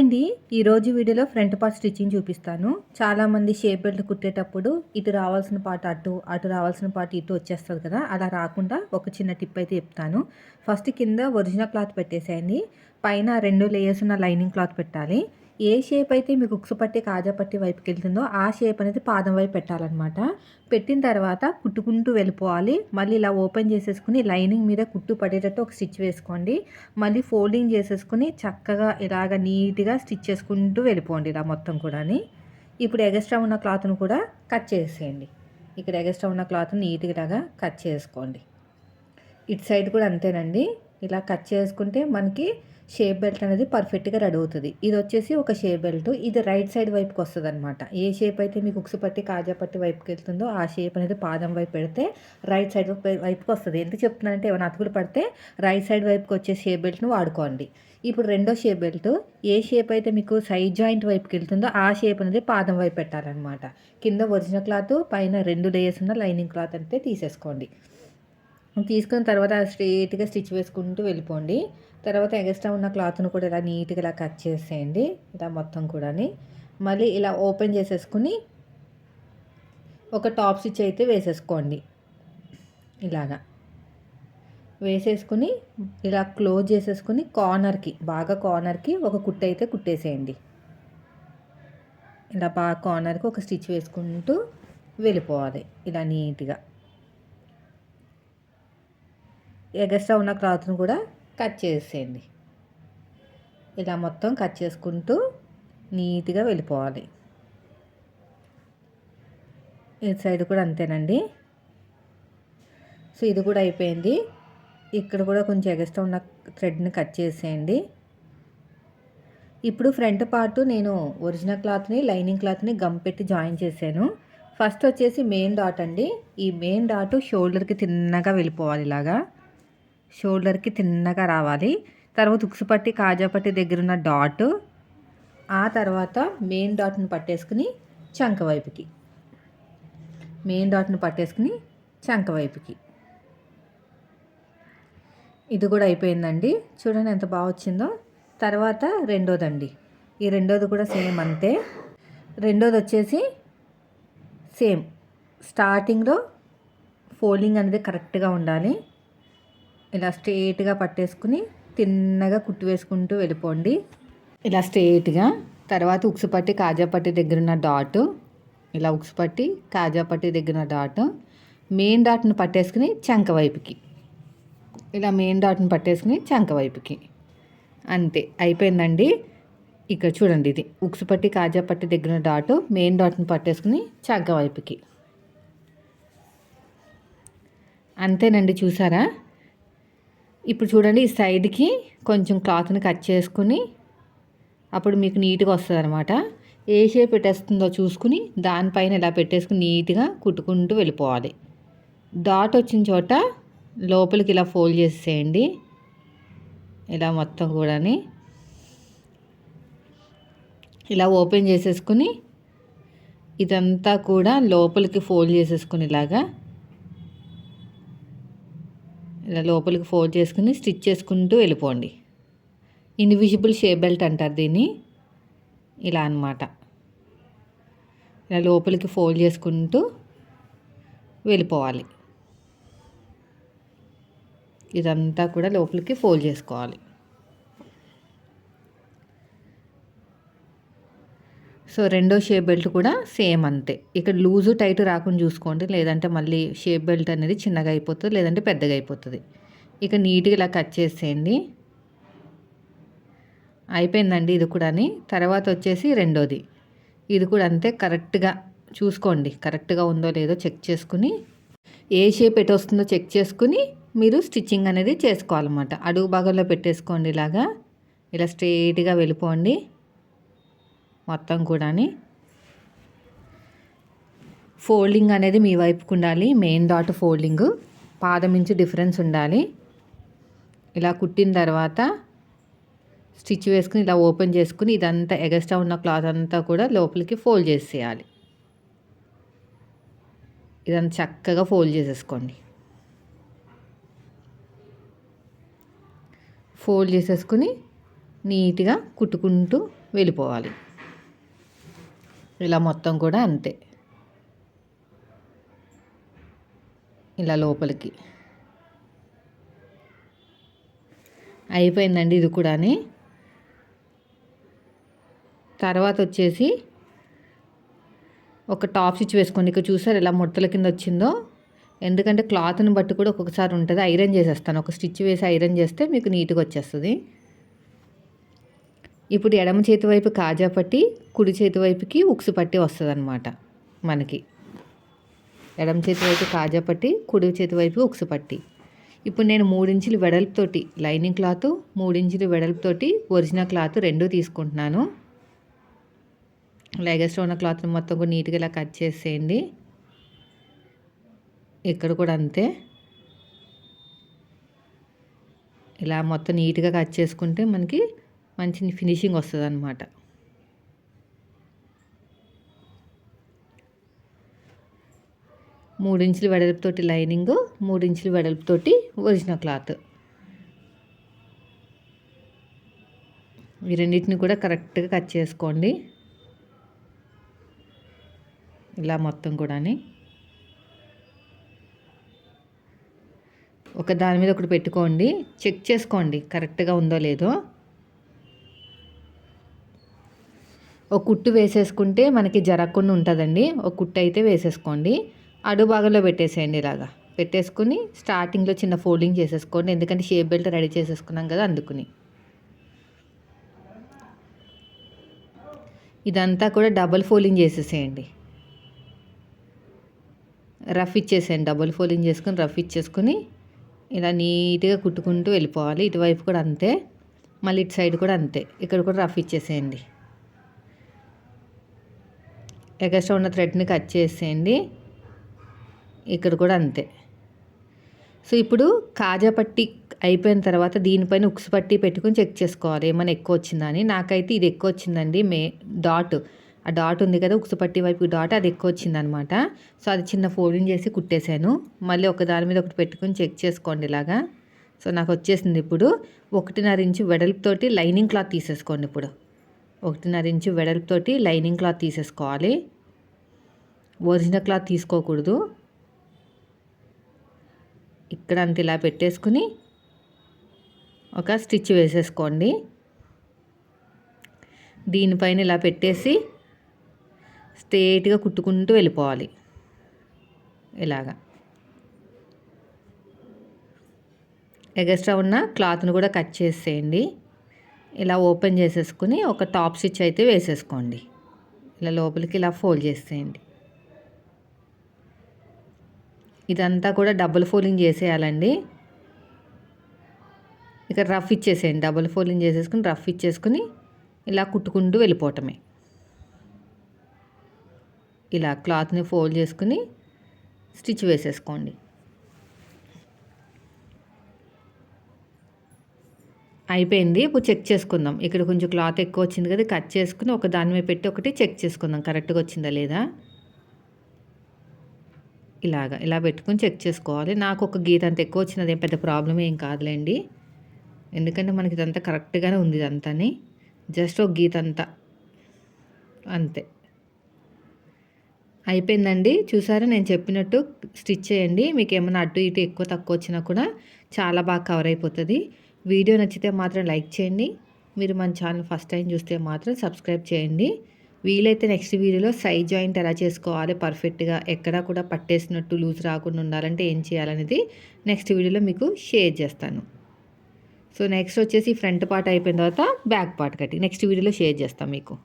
అండి ఈరోజు వీడియోలో ఫ్రంట్ పార్ట్ స్టిచ్చింగ్ చూపిస్తాను. చాలామంది షేప్ బెల్ట్ కుట్టేటప్పుడు ఇటు రావాల్సిన పార్ట్ అటు అటు రావాల్సిన పార్ట్ ఇటు వచ్చేస్తుంది కదా అలా రాకుండా ఒక చిన్న టిప్ అయితే చెప్తాను. ఫస్ట్ కింద ఒరిజినల్ క్లాత్ పెట్టేసేయండి. పైన రెండు లేయర్స్ ఉన్న లైనింగ్ క్లాత్ పెట్టాలి. ఏ షేప్ అయితే మీకు ఉక్సు పట్టి కాజా పట్టి వైపుకి వెళ్తుందో ఆ షేప్ అనేది పాదం వైపు పెట్టాలన్నమాట. పెట్టిన తర్వాత కుట్టుకుంటూ వెళ్ళిపోవాలి. మళ్ళీ ఇలా ఓపెన్ చేసేసుకుని లైనింగ్ మీద కుట్టు పడేటట్టు ఒక స్టిచ్ వేసుకోండి. మళ్ళీ ఫోల్డింగ్ చేసేసుకుని చక్కగా ఇలాగ నీట్గా స్టిచ్ చేసుకుంటూ వెళ్ళిపోండి ఇలా మొత్తం కూడా ఇప్పుడు ఎగస్ట్రా ఉన్న క్లాత్ను కూడా కట్ చేసేయండి. ఇక్కడ ఎగస్ట్రా ఉన్న క్లాత్ నీట్గా కట్ చేసుకోండి. ఇటు సైడ్ కూడా అంతేనండి. ఇలా కట్ చేసుకుంటే మనకి షేప్ బెల్ట్ అనేది పర్ఫెక్ట్గా రెడీ అవుతుంది. ఇది వచ్చేసి ఒక షేప్ బెల్ట్. ఇది రైట్ సైడ్ వైపుకి వస్తుంది అనమాట ఏ షేప్ అయితే మీకు ఉక్సు పట్టి కాజా పట్టి వైపుకి వెళ్తుందో ఆ షేప్ అనేది పాదం వైపు పెడితే రైట్ సైడ్ వైపుకి వస్తుంది. ఎందుకు చెప్తున్నానంటే ఏమైనా అతుకులు పడితే రైట్ సైడ్ వైపుకి వచ్చే షేప్ బెల్ట్ను వాడుకోండి. ఇప్పుడు రెండో షేప్ బెల్ట్ ఏ షేప్ అయితే మీకు సైడ్ జాయింట్ వైపుకి వెళ్తుందో ఆ షేప్ అనేది పాదం వైపు పెట్టాలన్నమాట. కింద ఒరిజినల్ క్లాత్ పైన రెండు లేయర్స్ ఉన్న లైనింగ్ క్లాత్ అంటే తీసేసుకోండి. తీసుకున్న తర్వాత స్ట్రేట్గా స్టిచ్ వేసుకుంటూ వెళ్ళిపోండి. తర్వాత ఎగస్ట్రా ఉన్న క్లాత్ను కూడా ఇలా నీట్గా ఇలా కట్ చేసేయండి. ఇలా మొత్తం కూడా మళ్ళీ ఇలా ఓపెన్ చేసేసుకుని ఒక టాప్ స్టిచ్ అయితే వేసేసుకోండి. ఇలాగా. వేసేసుకుని ఇలా క్లోజ్ చేసేసుకుని కార్నర్కి బాగా కార్నర్కి ఒక కుట్ట అయితే కుట్టేసేయండి. ఇలా బాగా కార్నర్కి ఒక స్టిచ్ వేసుకుంటూ వెళ్ళిపోవాలి. ఇలా నీట్గా. ఎగస్ట్రా ఉన్న క్లాత్ను కూడా కట్ చేసేయండి. ఇలా మొత్తం కట్ చేసుకుంటూ నీట్గా వెళ్ళిపోవాలి. ఇటు సైడ్ కూడా అంతేనండి. సో ఇది కూడా అయిపోయింది. ఇక్కడ కూడా కొంచెం ఎగస్ట్రా ఉన్న థ్రెడ్ని కట్ చేసేయండి. ఇప్పుడు ఫ్రంట్ పార్ట్ నేను ఒరిజినల్ క్లాత్ని లైనింగ్ క్లాత్ని గమ్ పెట్టి జాయిన్ చేశాను. ఫస్ట్ వచ్చేసి మెయిన్ డాట్ అండి. ఈ మెయిన్ డాట్ షోల్డర్కి తిన్నగా వెళ్ళిపోవాలి ఇలాగా. షోల్డర్కి తిన్నగా రావాలి. తర్వాత ఉక్సుపట్టి కాజాపట్టి దగ్గర ఉన్న డాట్ ఆ తర్వాత మెయిన్ డాట్ని పట్టేసుకుని చంక వైపుకి. మెయిన్ డాట్ను పట్టేసుకుని చంక వైపుకి. ఇది కూడా అయిపోయిందండి. చూడండి ఎంత బాగా వచ్చిందో. తర్వాత రెండోదండి. ఈ రెండోది కూడా సేమ్ అంతే. రెండోది వచ్చేసి సేమ్. స్టార్టింగ్లో ఫోల్డింగ్ అనేది కరెక్ట్గా ఉండాలి. ఇలా స్ట్రేట్గా పట్టేసుకుని తిన్నగా కుట్టు వేసుకుంటూ వెళ్ళిపోండి. ఇలా స్ట్రేట్గా తర్వాత ఉక్సుపట్టి కాజాపట్టి దగ్గర ఉన్న డాట్ ఇలా ఉక్సుపట్టి కాజాపట్టి దగ్గర ఉన్న డాట్ మెయిన్ డాట్ను పట్టేసుకుని చంక వైపుకి. ఇలా మెయిన్ డాట్ను పట్టేసుకుని చంక వైపుకి. అంతే అయిపోయిందండి. ఇక్కడ చూడండి ఇది. ఉక్సుపట్టి కాజాపట్టి దగ్గర డాట్ మెయిన్ డాట్ను పట్టేసుకుని చంక వైపుకి. అంతేనండి చూసారా? ఇప్పుడు చూడండి ఈ సైడ్కి కొంచెం క్లాత్ని కట్ చేసుకుని అప్పుడు మీకు నీట్గా వస్తుంది అనమాట ఏ షేప్ పెట్టేస్తుందో చూసుకుని దానిపైన ఇలా పెట్టేసుకుని నీట్గా కుట్టుకుంటూ వెళ్ళిపోవాలి. డాట్ వచ్చిన చోట లోపలికి ఇలా ఫోల్డ్ చేసేయండి. ఇలా మొత్తం కూడాని ఇలా ఓపెన్ చేసేసుకుని ఇదంతా కూడా లోపలికి ఫోల్డ్ చేసేసుకుని ఇలాగా ఇలా లోపలికి ఫోల్డ్ చేసుకుని స్టిచ్ చేసుకుంటూ వెళ్ళిపోండి. ఇన్విజిబుల్ షేప్ బెల్ట్ అంటారు దీన్ని. ఇలా అనమాట ఇలా లోపలికి ఫోల్డ్ చేసుకుంటూ వెళ్ళిపోవాలి. ఇదంతా కూడా లోపలికి ఫోల్డ్ చేసుకోవాలి. సో రెండో షేప్ బెల్ట్ కూడా సేమ్ అంతే. ఇక్కడ లూజు టైట్ రాకుండా చూసుకోండి. లేదంటే మళ్ళీ షేప్ బెల్ట్ అనేది చిన్నగా అయిపోతుంది లేదంటే పెద్దగా అయిపోతుంది. ఇక నీట్గా ఇలా కట్ చేసేయండి. అయిపోయిందండి ఇది కూడా తర్వాత వచ్చేసి రెండోది. ఇది కూడా అంతే కరెక్ట్గా చూసుకోండి. కరెక్ట్గా ఉందో లేదో చెక్ చేసుకుని ఏ షేప్ ఎటు వస్తుందో చెక్ చేసుకుని మీరు స్టిచ్చింగ్ అనేది చేసుకోవాలన్నమాట. అడుగు భాగంలో పెట్టేసుకోండి ఇలాగా. ఇలా స్ట్రైట్గా వెళ్ళిపోండి. మొత్తం కూడాని. ఫోల్డింగ్ అనేది మీ వైపుకు ఉండాలి మెయిన్ డాట్ ఫోల్డింగ్ పాదం నుంచి డిఫరెన్స్ ఉండాలి. ఇలా కుట్టిన తర్వాత స్టిచ్ వేసుకుని ఇలా ఓపెన్ చేసుకుని ఇదంతా ఎగస్ట్రా ఉన్న క్లాత్ అంతా కూడా లోపలికి ఫోల్డ్ చేసేయాలి. ఇదంతా చక్కగా ఫోల్డ్ చేసేసుకోండి. ఫోల్డ్ చేసేసుకుని నీట్గా కుట్టుకుంటూ వెళ్ళిపోవాలి. ఇలా మొత్తం కూడా అంతే. ఇలా లోపలికి. అయిపోయిందండి ఇది కూడా తర్వాత వచ్చేసి ఒక టాప్ స్టిచ్ వేసుకోండి. ఇక చూసారు ఎలా ముడతల కింద వచ్చిందో? ఎందుకంటే క్లాత్ని బట్టి కూడా ఒక్కొక్కసారి ఉంటుంది. ఐరన్ చేసేస్తాను. ఒక స్టిచ్ వేసి ఐరన్ చేస్తే మీకు నీట్గా వచ్చేస్తుంది. ఇప్పుడు ఎడమ చేతి వైపు కాజా పట్టి కుడి చేతి వైపుకి ఉక్సు పట్టి వస్తుందన్నమాట మనకి. ఎడమ చేతి వైపు కాజా పట్టి కుడి చేతి వైపు ఉక్సు పట్టి. ఇప్పుడు నేను మూడించులు వెడల్పుతోటి లైనింగ్ క్లాత్ మూడించులు వెడల్పుతోటి ఒరిజినల్ క్లాత్ రెండు తీసుకుంటున్నాను. లెగస్ట్ ఉన్న క్లాత్ని మొత్తం కూడా నీట్గా ఇలా కట్ చేసేయండి. ఇక్కడ కూడా అంతే. ఇలా మొత్తం నీట్గా కట్ చేసుకుంటే మనకి మంచి ఫినిషింగ్ వస్తుంది అనమాట మూడించులు వెడల్పుతోటి లైనింగ్ మూడించులు వెడల్పుతోటి ఒరిజినల్ క్లాత్. ఈ రెండింటిని కూడా కరెక్ట్గా కట్ చేసుకోండి. ఇలా మొత్తం కూడా ఒక దాని మీద ఒకటి పెట్టుకోండి. చెక్ చేసుకోండి కరెక్ట్గా ఉందో లేదో. ఒక కుట్టు వేసేసుకుంటే మనకి జరగకుండా ఉంటుందండి. ఒక కుట్టు అయితే వేసేసుకోండి. అడుగు భాగంలో పెట్టేసేయండి ఇలాగా. పెట్టేసుకుని స్టార్టింగ్లో చిన్న ఫోల్డింగ్ చేసేసుకోండి. ఎందుకంటే షేప్ బెల్ట్ రెడీ చేసేసుకున్నాం కదా అందుకుని. ఇదంతా కూడా డబల్ ఫోల్డింగ్ చేసేసేయండి. రఫ్ ఇచ్చేసేయండి. డబుల్ ఫోల్డింగ్ చేసుకుని రఫ్ ఇచ్చేసుకుని ఇలా నీట్గా కుట్టుకుంటూ వెళ్ళిపోవాలి. ఇటువైపు కూడా అంతే. మళ్ళీ ఇటు సైడ్ కూడా అంతే. ఇక్కడ కూడా రఫ్ ఇచ్చేసేయండి. ఎగస్ట్రా ఉన్న థ్రెడ్ని కట్ చేసేయండి. ఇక్కడ కూడా అంతే. సో ఇప్పుడు కాజా పట్టి అయిపోయిన తర్వాత దీనిపైన ఉక్సు పట్టి పెట్టుకుని చెక్ చేసుకోవాలి. ఏమైనా ఎక్కువ వచ్చిందా అని. నాకైతే ఇది ఎక్కువ వచ్చిందండి. మే డాట్. ఆ డాట్ ఉంది కదా ఉక్సు పట్టి వైపు డాట్ అది ఎక్కువ వచ్చింది అనమాట సో అది చిన్న ఫోల్డింగ్ చేసి కుట్టేశాను. మళ్ళీ ఒక దాని మీద ఒకటి పెట్టుకుని చెక్ చేసుకోండి ఇలాగా. సో నాకు వచ్చేసింది ఇప్పుడు. ఒకటిన్నర ఇంచు వెడల్పుతోటి లైనింగ్ క్లాత్ తీసేసుకోండి ఇప్పుడు. ఒకటిన్నర ఇంచు వెడల్పుతోటి లైనింగ్ క్లాత్ తీసేసుకోవాలి. ఒరిజినల్ క్లాత్ తీసుకోకూడదు. ఇక్కడ అంత ఇలా పెట్టేసుకుని ఒక స్టిచ్ వేసేసుకోండి. దీనిపైన ఇలా పెట్టేసి స్ట్రేట్గా కుట్టుకుంటూ వెళ్ళిపోవాలి. ఇలాగా. ఎగస్ట్రా ఉన్న క్లాత్ను కూడా కట్ చేసేయండి. ఇలా ఓపెన్ చేసేసుకుని ఒక టాప్ స్టిచ్ అయితే వేసేసుకోండి. ఇలా లోపలికి ఇలా ఫోల్డ్ చేసేయండి. ఇదంతా కూడా డబుల్ ఫోల్డింగ్ చేసేయాలండి. ఇక రఫ్ ఇచ్చేసేయండి. డబుల్ ఫోల్డింగ్ చేసేసుకుని రఫ్ ఇచ్చేసుకుని ఇలా కుట్టుకుంటూ వెళ్ళిపోవటమే. ఇలా క్లాత్ని ఫోల్డ్ చేసుకుని స్టిచ్ వేసేసుకోండి. అయిపోయింది. ఇప్పుడు చెక్ చేసుకుందాం. ఇక్కడ కొంచెం క్లాత్ ఎక్కువ వచ్చింది కదా కట్ చేసుకుని ఒక దాని మీద పెట్టి ఒకటి చెక్ చేసుకుందాం. కరెక్ట్గా వచ్చిందా లేదా? ఇలాగా ఇలా పెట్టుకుని చెక్ చేసుకోవాలి. నాకు ఒక గీత అంత ఎక్కువ వచ్చినది ఏం పెద్ద ప్రాబ్లం ఏం కాదులేండి. ఎందుకంటే మనకి ఇదంతా కరెక్ట్గానే ఉంది ఇదంతా జస్ట్ ఒక గీత అంతా. అంతే. అయిపోయిందండి. చూసారా? నేను చెప్పినట్టు స్టిచ్ చేయండి. మీకు ఏమైనా అటు ఇటు ఎక్కువ తక్కువ వచ్చినా కూడా చాలా బాగా కవర్ అయిపోతుంది. వీడియో నచ్చితే మాత్రం లైక్ చేయండి. మీరు మన ఛానల్ ఫస్ట్ టైం చూస్తే మాత్రం సబ్స్క్రైబ్ చేయండి. వీలైతే నెక్స్ట్ వీడియోలో సైజ్ జాయింట్ ఎలా చేసుకోవాలి పర్ఫెక్ట్గా ఎక్కడా కూడా పట్టేసినట్టు లూజ్ రాకుండా ఉండాలంటే ఏం చేయాలనేది నెక్స్ట్ వీడియోలో మీకు షేర్ చేస్తాను. సో నెక్స్ట్ వచ్చేసి ఫ్రంట్ పార్ట్ అయిపోయిన తర్వాత బ్యాక్ పార్ట్ కట్టి నెక్స్ట్ వీడియోలో షేర్ చేస్తాను మీకు.